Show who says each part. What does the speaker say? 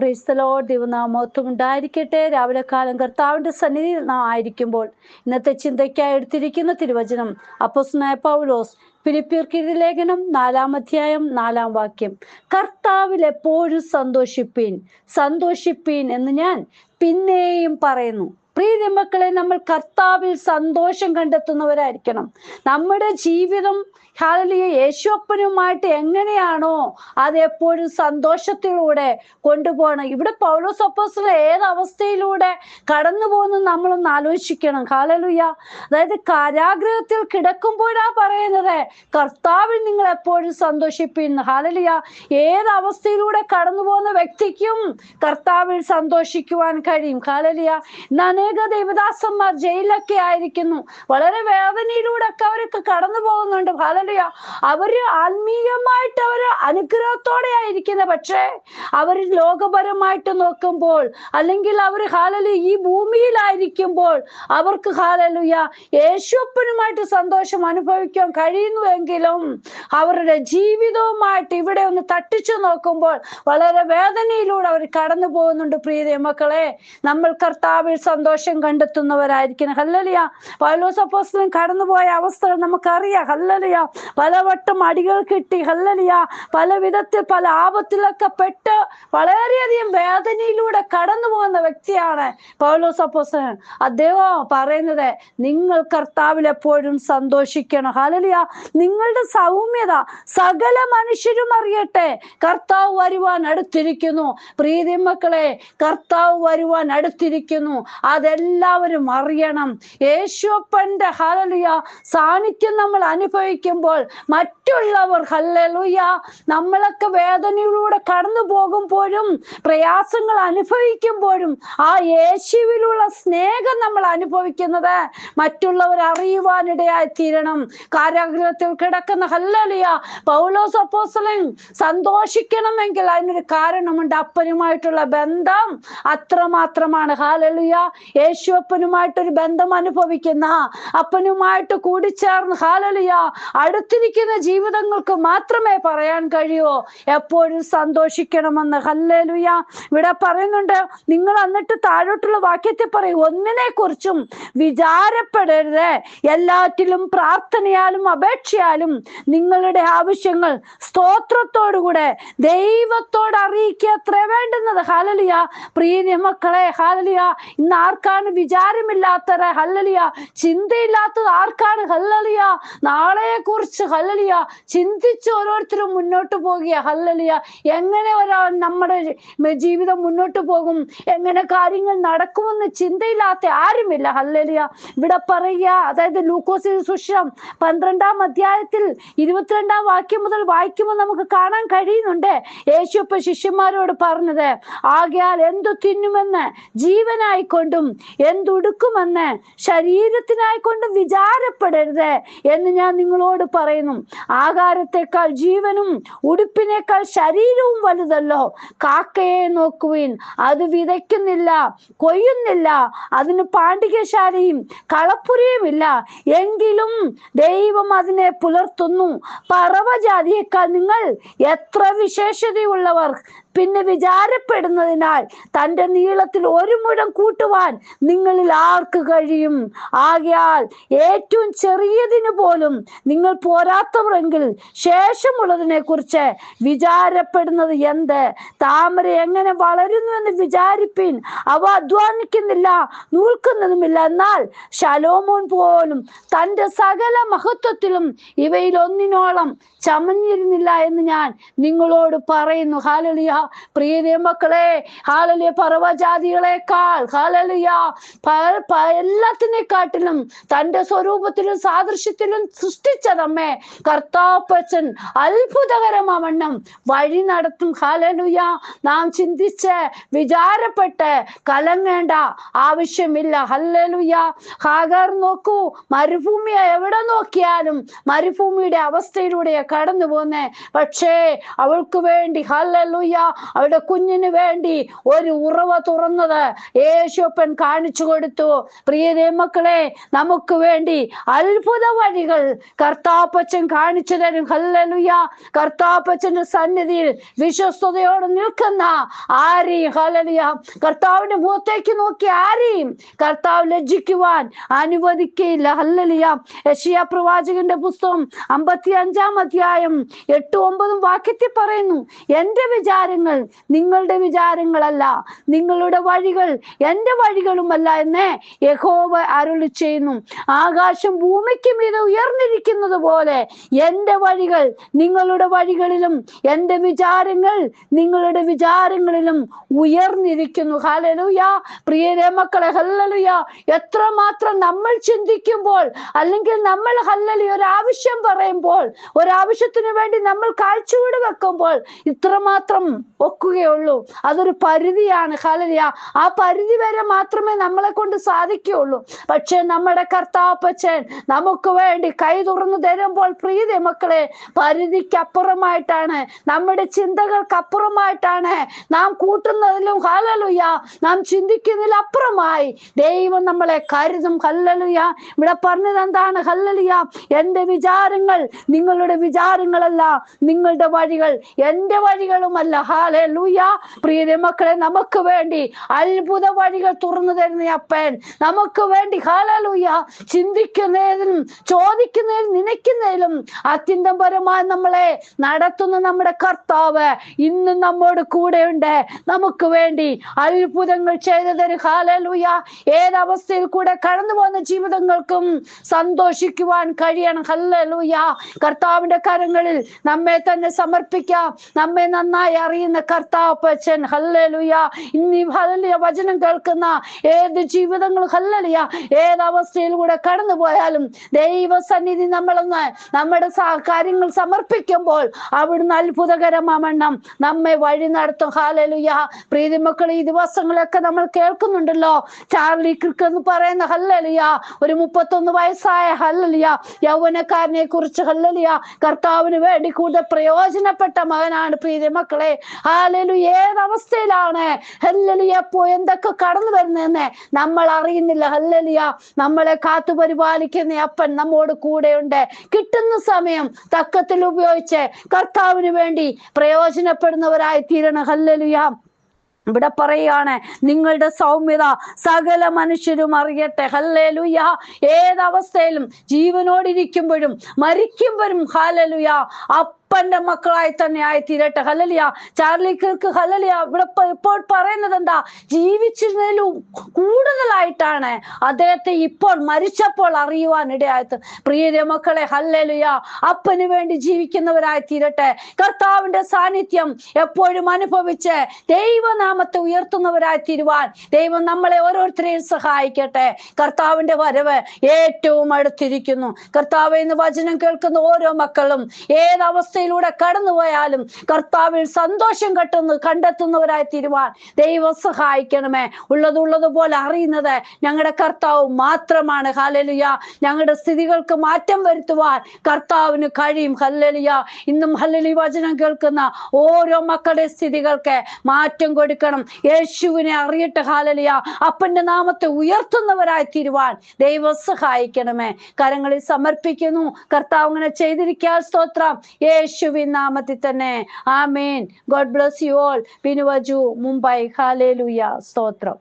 Speaker 1: ക്രൈസ്തലോ ദൈവനാമത്വം ഉണ്ടായിരിക്കട്ടെ. രാവിലെ കാലം കർത്താവിന്റെ സന്നിധിയിൽ നാം ആയിരിക്കുമ്പോൾ ഇന്നത്തെ ചിന്തയ്ക്കായി എടുത്തിരിക്കുന്ന തിരുവചനം അപ്പോസ്നായ പൗലോസ് ഫിലിപ്പിയർക്കിന്റെ ലേഖനം നാലാം അധ്യായം നാലാം വാക്യം. കർത്താവിൽ എപ്പോഴും സന്തോഷിപ്പീൻ. സന്തോഷിപ്പീൻ എന്ന് ഞാൻ പിന്നെയും പറയുന്നു. പ്രീതി മക്കളെ നമ്മൾ കർത്താവിൽ സന്തോഷം കണ്ടെത്തുന്നവരായിരിക്കണം. നമ്മുടെ ജീവിതം ഹാലലിയ യേശുപ്പനുമായിട്ട് എങ്ങനെയാണോ അത് എപ്പോഴും സന്തോഷത്തിലൂടെ കൊണ്ടുപോകണം. ഇവിടെ പൗലോസ് അപ്പോസ്തലൻ ഏത് അവസ്ഥയിലൂടെ കടന്നു പോകുന്നു നമ്മളൊന്ന് ആലോചിക്കണം. ഹാലലുയ അതായത് കാരാഗ്രഹത്തിൽ കിടക്കുമ്പോഴാ പറയുന്നത് കർത്താവിൽ നിങ്ങൾ എപ്പോഴും സന്തോഷിപ്പിക്കുന്നു ഹാലലിയ ഏത് അവസ്ഥയിലൂടെ കടന്നു പോകുന്ന വ്യക്തിക്കും കർത്താവിൽ സന്തോഷിക്കുവാൻ കഴിയും. ഹാലലിയ ഇന്ന് അനേക ദേവദാസന്മാർ ജയിലിലൊക്കെ ആയിരിക്കുന്നു. വളരെ വേദനയിലൂടെ ഒക്കെ അവരൊക്കെ കടന്നു പോകുന്നുണ്ട്. ഹാലലിയ അവർ ആത്മീയമായിട്ട് അവർ അനുഗ്രഹത്തോടെ ആയിരിക്കുന്നത് പക്ഷേ അവർ ലോകപരമായിട്ട് നോക്കുമ്പോൾ അല്ലെങ്കിൽ അവർ ഹാലലു ഈ ഭൂമിയിലായിരിക്കുമ്പോൾ അവർക്ക് ഹാലലുയ യേശുപ്പനുമായിട്ട് സന്തോഷം അനുഭവിക്കാൻ കഴിയുന്നുവെങ്കിലും അവരുടെ ജീവിതവുമായിട്ട് ഇവിടെ ഒന്ന് തട്ടിച്ചു നോക്കുമ്പോൾ വളരെ വേദനയിലൂടെ അവർ കടന്നു പോകുന്നുണ്ട് പ്രിയ മക്കളെ. നമ്മൾ കർത്താവിൽ സന്തോഷം കണ്ടെത്തുന്നവരായിരിക്കണം. ഹല്ലലിയ. പൗലോസ് അപ്പോസ്തലൻ കടന്നുപോയ അവസ്ഥകൾ നമുക്കറിയാം. ഹല്ലലിയ. പലവട്ടം അടികൾ കിട്ടി ഹല്ലലിയ. പല വിധത്തിൽ പല ആപത്തിലൊക്കെ പെട്ട് വളരെയധികം വേദനയിലൂടെ കടന്നു പോകുന്ന വ്യക്തിയാണ് പൗലോസ് അപ്പോസ്തലൻ. അദ്ദേഹം പറയുന്നത് നിങ്ങൾ കർത്താവിൽ എപ്പോഴും സന്തോഷിക്കണം. ഹലലിയ നിങ്ങളുടെ സൗമ്യത സകല മനുഷ്യരും അറിയട്ടെ. കർത്താവ് വരുവാൻ അടുത്തിരിക്കുന്നു. പ്രീതി മക്കളെ കർത്താവ് വരുവാൻ അടുത്തിരിക്കുന്നു. അതെല്ലാവരും അറിയണം. യേശുപ്പന്റെ ഹലലുയ സാന്നിധ്യം നമ്മൾ അനുഭവിക്കുമ്പോൾ മറ്റുള്ളവർ ഹല്ലലുയ നമ്മളൊക്കെ വേദനയിലൂടെ കടന്നു പോകുമ്പോഴും പ്രയാസങ്ങൾ അനുഭവിക്കുമ്പോഴും ആ യേശുവിലുള്ള സ്നേഹം നമ്മൾ അനുഭവിക്കുന്നത് മറ്റുള്ളവർ അറിയുവാനിടയായി തീരണം. കാരാഗ്രഹത്തിൽ കിടക്കുന്ന ഹല്ലലിയ പൗലോസ് അപ്പോസ്തലൻ സന്തോഷിക്കണമെങ്കിൽ അതിനൊരു കാരണമുണ്ട്. അപ്പനുമായിട്ടുള്ള ബന്ധം അത്രമാത്രമാണ്. ഹാലലുയ യേശു അപ്പനുമായിട്ടൊരു ബന്ധം അനുഭവിക്കുന്ന അപ്പനുമായിട്ട് കൂടിച്ചേർന്ന് ഹാലലിയ അടുത്തിരിക്കുന്ന ജീവിതങ്ങൾക്ക് മാത്രമേ പറയാൻ കഴിയൂ. എപ്പോഴും സന്തോഷിക്കണമെന്ന്. ഹല്ലേലുയ. ഇവിടെ പറയുന്നുണ്ട് നിങ്ങൾ എന്നിട്ട് താഴോട്ടുള്ള വാക്യത്തെ പറയും ഒന്നിനെ കുറിച്ചും വിചാരപ്പെടരുത്. എല്ലാറ്റിലും പ്രാർത്ഥനയാലും അപേക്ഷയാലും നിങ്ങളുടെ ആവശ്യങ്ങൾ സ്തോത്രത്തോടുകൂടെ ദൈവത്തോട് അറിയിക്കുക അത്ര വേണ്ടുന്നത്. ഹാലലിയ. പ്രീതി മക്കളെ ഹാലലിയ ഇന്ന് ആർക്കാണ് വിചാരമില്ലാത്ത ഹല്ലലിയ? ചിന്തയില്ലാത്തത് ആർക്കാണ് ഹല്ലലിയ? നാളെയെ കുറിച്ച് ഹല്ലലിയ ചിന്തിച്ച് ഓരോരുത്തരും മുന്നോട്ട് പോകുക ഹല്ലലിയ. എങ്ങനെ ഒരാൾ നമ്മുടെ ജീവിതം മുന്നോട്ട് പോകും? എങ്ങനെ കാര്യങ്ങൾ നടക്കുമെന്ന് ചിന്തയില്ലാത്ത ആരുമില്ല ഹല്ലലിയ. ഇവിടെ പറയുക അതായത് ലൂക്കോസി സുഷം പന്ത്രണ്ടാം അധ്യായത്തിൽ ഇരുപത്തിരണ്ടാം വാക്യം മുതൽ വായിക്കുമ്പോൾ നമുക്ക് കാണാൻ കഴിയുന്നുണ്ട്. യേശു ഇപ്പൊ ശിഷ്യന്മാരോട് പറഞ്ഞത് ആകയാൽ എന്തു തിന്നുമെന്ന് ജീവനായിക്കൊണ്ടും എന്തുടുക്കുമെന്ന് ശരീരത്തിനായിക്കൊണ്ട് വിചാരപ്പെടരുത് എന്ന് ഞാൻ നിങ്ങളോട് പറയുന്നു. ആകാരത്തെക്കാൾ ജീവനും ഉടുപ്പിനേക്കാൾ ശരീരവും വലുതല്ലോ. കാക്കയെ നോക്കുവിൻ. അത് വിതയ്ക്കുന്നില്ല കൊയ്യുന്നില്ല അതിന് പാണ്ഡികശാലയും കളപ്പുരയുമില്ല. എങ്കിലും ദൈവം അതിനെ പുലർത്തുന്നു. പറവജാതിയേക്കാൾ നിങ്ങൾ എത്ര വിശേഷതയുള്ളവർ പിന്നെ വിചാരപ്പെടുന്നതിനാൽ തന്റെ നീളത്തിൽ ഒരു മുഴം കൂട്ടുവാൻ നിങ്ങളിൽ ആർക്ക് കഴിയും? ആകയാൽ ഏറ്റവും ചെറിയതിനു പോലും നിങ്ങൾ പോരാത്തവരെങ്കിൽ ശേഷമുള്ളതിനെ കുറിച്ച് വിചാരപ്പെടുന്നത് എന്ത്? താമര എങ്ങനെ വളരുന്നു എന്ന് വിചാരിപ്പിൻ. അവ അധ്വാനിക്കുന്നില്ല നൂൽക്കുന്നതുമില്ല. എന്നാൽ ശലോമോൻ പോലും തന്റെ സകല മഹത്വത്തിലും ഇവയിൽ ഒന്നിനോളം ചമഞ്ഞിരുന്നില്ല എന്ന് ഞാൻ നിങ്ങളോട് പറയുന്നു. ഹാലലിയ പ്രിയ മക്കളെ ഹാലലിയ പർവജാതികളെക്കാൾ ഹാലലിയ എല്ലാത്തിനെക്കാട്ടിലും തന്റെ സ്വരൂപത്തിലും സാദൃശ്യത്തിലും സൃഷ്ടിച്ചതമ്മേ കർത്താപ്പച്ചൻ അത്ഭുതകരമാവണ്ണം വഴി നടത്തും. ഹാലലുയ നാം ചിന്തിച്ച് വിചാരപ്പെട്ട് കലങ്ങേണ്ട ആവശ്യമില്ല. ഹല്ലലുയ ഹാഗർ നോക്കൂ മരുഭൂമി എവിടെ നോക്കിയാലും മരുഭൂമിയുടെ അവസ്ഥയിലൂടെ കടന്നു പോന്നെ പക്ഷേ അവൾക്ക് വേണ്ടി ഹല്ലലുയ അവരുടെ കുഞ്ഞിന് വേണ്ടി ഒരു ഉറവ തുറന്നത് യേശുപ്പൻ കാണിച്ചു കൊടുത്തു. പ്രിയ മക്കളെ നമുക്ക് വേണ്ടി അത്ഭുത വഴികൾ കർത്താപ്പച്ചൻ കാണിച്ചു തരും. ഹല്ലലുയ. കർത്താപ്പച്ചന്റെ സന്നിധിയിൽ വിശ്വസ്തയോടെ നിൽക്കുന്ന ആരെയും ഹലലിയ കർത്താവിന്റെ മുഖത്തേക്ക് നോക്കി ആരെയും കർത്താവ് ലജ്ജിക്കുവാൻ അനുവദിക്കയില്ല. ഹല്ലലിയ. യശിയ പ്രവാചകന്റെ പുസ്തകം അമ്പത്തി അഞ്ചാം അധ്യായം എട്ടും ഒമ്പതും വാക്യത്തിൽ പറയുന്നു എന്റെ വിചാരങ്ങൾ നിങ്ങളുടെ വിചാരങ്ങളല്ല നിങ്ങളുടെ വഴികൾ എന്റെ വഴികളുമല്ല എന്ന് യഹോവ അരുളി ചെയ്യുന്നു. ആകാശം ഭൂമിക്ക് മീതെ ഉയർന്നിരിക്കുന്നത് പോലെ എന്റെ വഴികൾ നിങ്ങളുടെ വഴികളിലും എന്റെ വിചാരങ്ങൾ നിങ്ങളുടെ വിചാരങ്ങളിലും ഉയർന്നിരിക്കുന്നു. ഹലലുയ പ്രിയരെ മക്കളെ ഹല്ലലുയ. എത്രമാത്രം നമ്മൾ ചിന്തിക്കുമ്പോൾ അല്ലെങ്കിൽ നമ്മൾ ഹല്ലലി ഒരു ആവശ്യം പറയുമ്പോൾ ഒരാവശ്യത്തിന് വേണ്ടി നമ്മൾ കാഴ്ചവീട് വെക്കുമ്പോൾ ഇത്രമാത്രം ഒക്കുകയുള്ളൂ. അതൊരു പരിധിയാണ്. ഹലലിയ ആ പരിധി വരെ മാത്രമേ നമ്മളെ കൊണ്ട് സാധിക്കുകയുള്ളൂ. പക്ഷെ നമ്മുടെ കർത്താപ്പച്ചൻ നമുക്ക് വേണ്ടി കൈ തുറന്നു തരുമ്പോൾ പ്രീതി മക്കളെ പരിധിക്കപ്പുറമായിട്ടാണ്. നമ്മുടെ ചിന്തകൾക്കപ്പുറമായിട്ടാണ്. നാം കൂട്ടുന്നതിലും ഹലലുയ നാം ചിന്തിക്കുന്നതിൽ അപ്പുറമായി ദൈവം നമ്മളെ കരുതും. ഹല്ലലുയ. ഇവിടെ പറഞ്ഞത് എന്താണ്? ഹല്ലലുയ. എന്റെ വിചാരങ്ങൾ നിങ്ങളുടെ വിചാരങ്ങളല്ല നിങ്ങളുടെ വഴികൾ എന്റെ വഴികളുമല്ല. ഹാലലുയ. പ്രീതി മക്കളെ നമുക്ക് വേണ്ടി അത്ഭുത വഴികൾ തുറന്നു തരുന്ന അപ്പൻ. നമുക്ക് വേണ്ടി ഹാലൂയ ചിന്തിക്കുന്നതിലും ചോദിക്കുന്നതിലും നനയ്ക്കുന്നതിലും അത്യന്തപരമായി നമ്മളെ നടത്തുന്ന നമ്മുടെ കർത്താവ് ഇന്നും നമ്മോട് കൂടെയുണ്ട്. നമുക്ക് വേണ്ടി അത്ഭുതങ്ങൾ ചെയ്തു തരും ഹാലൂയ ഏതവസ്ഥയിൽ കൂടെ കടന്നു പോകുന്ന ജീവിതങ്ങൾക്കും സന്തോഷിക്കുവാൻ കഴിയണം ഹല്ലലൂയ കർത്താവിന്റെ കരങ്ങളിൽ നമ്മെ തന്നെ സമർപ്പിക്കാം. നമ്മെ നന്നായി അറിയുന്ന കർത്താവ് പച്ചൻ ഹല്ലലുയ. ഇനി ഹല്ലിയ വചനം കേൾക്കുന്ന ഏത് ജീവിതങ്ങൾ ഹല്ലലിയ ഏത് അവസ്ഥയിലൂടെ കടന്നു പോയാലും ദൈവസന്നിധി നമ്മളൊന്ന് നമ്മുടെ കാര്യങ്ങൾ സമർപ്പിക്കുമ്പോൾ അവിടുന്ന് അത്ഭുതകരമാവണ്ണം നമ്മെ വഴി നടത്തും. ഹാലലുയ പ്രീതി മക്കൾ ഈ ദിവസങ്ങളൊക്കെ നമ്മൾ കേൾക്കുന്നുണ്ടല്ലോ. ചാർലി ക്രിക്ക് എന്ന് പറയുന്ന ഹല്ലലിയ ഒരു മുപ്പത്തൊന്ന് വയസ്സായ ഹല്ലലിയ യൗവനക്കാരനെ കുറിച്ച് ഹല്ലലിയ കർത്താവിന് വേണ്ടി കൂടുതൽ പ്രയോജനപ്പെട്ട മകനാണ് പ്രീതി മക്കളെ ഹാലലു ഏതവസ്ഥയിലാണ് ഹല്ലലിയ പോ എന്തൊക്കെ കടന്നു വരുന്നതെന്ന് നമ്മൾ അറിയുന്നില്ല. ഹല്ലലിയ നമ്മളെ കാത്തു പരിപാലിക്കുന്ന അപ്പൻ നമ്മോട് കൂടെയുണ്ട്. കിട്ടുന്ന സമയം തക്കത്തിൽ ഉപയോഗിച്ച് കർത്താവിന് വേണ്ടി പ്രയോജനപ്പെടുന്നവരായി തീരണം ഹല്ലലിയ ഇവിടെ പറയാണ് നിങ്ങളുടെ സൗമ്യത സകല മനുഷ്യരും അറിയട്ടെ. ഹല്ലേലുയ ഏതവസ്ഥയിലും ജീവനോടിരിക്കുമ്പോഴും മരിക്കുമ്പോഴും ഹാലലുയ അപ്പന്റെ മക്കളായി തന്നെ ആയി തീരട്ടെ ഹലലിയ ചാർലി കിർക്ക് ഹലലിയ ഇവിടെ ഇപ്പോൾ പറയുന്നത് എന്താ ജീവിച്ചിരുന്നതിലും കൂടുതലായിട്ടാണ് അദ്ദേഹത്തെ ഇപ്പോൾ മരിച്ചപ്പോൾ അറിയുവാൻ ഇടയായത്. പ്രിയ മക്കളെ ഹല്ലലുയ. അപ്പന് വേണ്ടി ജീവിക്കുന്നവരായി തീരട്ടെ കർത്താവിന്റെ സാന്നിധ്യം എപ്പോഴും അനുഭവിച്ച് ദൈവനാമത്തെ ഉയർത്തുന്നവരായി തീരുവാൻ ദൈവം നമ്മളെ ഓരോരുത്തരെയും സഹായിക്കട്ടെ. കർത്താവിന്റെ വരവ് ഏറ്റവും അടുത്തിരിക്കുന്നു. കർത്താവ് എന്ന് വചനം കേൾക്കുന്ന ഓരോ മക്കളും ഏതവസ്ഥയിലൂടെ കടന്നുപോയാലും കർത്താവിൽ സന്തോഷം കെട്ടുന്നു കണ്ടെത്തുന്നവരായി തീരുവാൻ ദൈവം സഹായിക്കണമേ. ഉള്ളത് പോലെ അറിയുന്നത് ഞങ്ങളുടെ കർത്താവ് മാത്രമാണ്. ഹലലിയ ഞങ്ങളുടെ സ്ഥിതികൾക്ക് മാറ്റം വരുത്തുവാൻ കർത്താവിന് കഴിയും. ഹല്ലലിയ. ഇന്നും ഹല്ലലി വചനം കേൾക്കുന്ന ഓരോ മക്കളുടെ സ്ഥിതികൾക്ക് മാറ്റം കൊടുക്കണം. യേശുവിനെ അറിയട്ടെ ഹാലലിയ അപ്പന്റെ നാമത്തെ ഉയർത്തുന്നവരായി തീരുവാൻ ദൈവം സഹായിക്കണമേ. കരങ്ങളിൽ സമർപ്പിക്കുന്നു. കർത്താവ് അങ്ങനെ ചെയ്തിരിക്കാൻ സ്തോത്രം. യേശുവിൻ നാമത്തിൽ തന്നെ ആമേൻ God bless you all പിനുവജു Mumbai ഹാലേലുയ സ്തോത്രം